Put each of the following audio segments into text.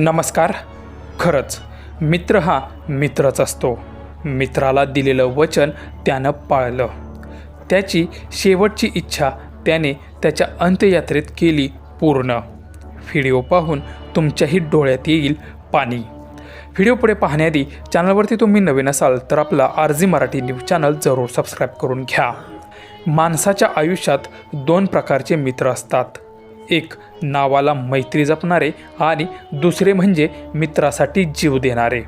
नमस्कार. खरंच मित्र हा मित्रच असतो. मित्राला दिलेलं वचन त्यानं पाळलं. त्याची शेवटची इच्छा त्याने त्याच्या अंत्ययात्रेत केली पूर्ण. व्हिडिओ पाहून तुमच्याही डोळ्यात येईल पाणी. व्हिडिओ पुढे पाहण्याआधी चॅनलवरती तुम्ही नवीन असाल तर आपला R G Marathi news channel जरूर सबस्क्राईब करून घ्या. माणसाच्या आयुष्यात दोन प्रकारचे मित्र असतात. एक नावाला मैत्री जपणारे आणि दुसरे म्हणजे मित्रासाठी जीव देणारे.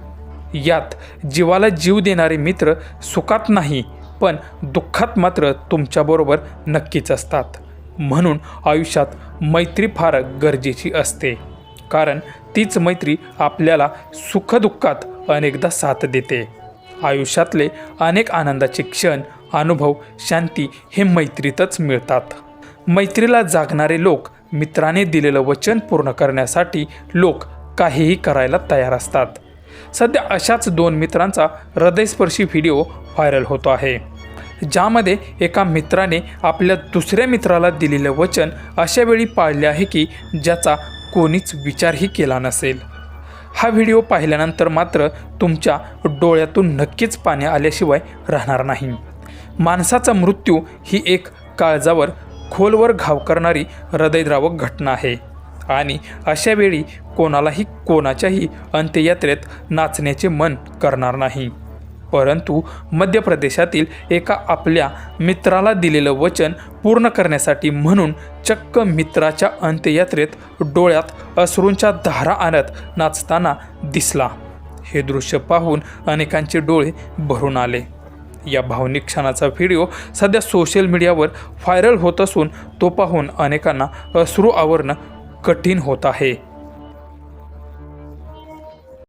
यात जीवाला जीव देणारे मित्र सुखात नाही पण दुःखात मात्र तुमच्याबरोबर नक्कीच असतात. म्हणून आयुष्यात मैत्री फार गरजेची असते कारण तीच मैत्री आपल्याला सुखदुःखात अनेकदा साथ देते. आयुष्यातले अनेक आनंदाचे क्षण अनुभव शांती हे मैत्रीतच मिळतात. मैत्रीला जागणारे लोक मित्राने दिलेलं वचन पूर्ण करण्यासाठी लोक काहीही करायला तयार असतात. सध्या अशाच दोन मित्रांचा हृदयस्पर्शी व्हिडिओ व्हायरल होतो आहे. ज्यामध्ये एका मित्राने आपल्या दुसऱ्या मित्राला दिलेलं वचन अशा वेळी पाळले आहे की ज्याचा कोणीच विचारही केला नसेल. हा व्हिडिओ पाहिल्यानंतर मात्र तुमच्या डोळ्यातून नक्कीच पाणी आल्याशिवाय राहणार नाही. माणसाचा मृत्यू ही एक काळजावर खोलवर घाव करणारी हृदयद्रावक घटना आहे. आणि अशा वेळी कोणालाही कोणाच्याही अंत्ययात्रेत नाचण्याचे मन करणार नाही. परंतु मध्य प्रदेशातील एका आपल्या मित्राला दिलेलं वचन पूर्ण करण्यासाठी म्हणून चक्क मित्राच्या अंत्ययात्रेत डोळ्यात अश्रूंच्या धारा आणत नाचताना दिसला. हे दृश्य पाहून अनेकांचे डोळे भरून आले. या भावनिक क्षणाचा व्हिडिओ सध्या सोशल मीडियावर व्हायरल होत असून तो पाहून अनेकांना अश्रू आवरणं कठीण होत आहे.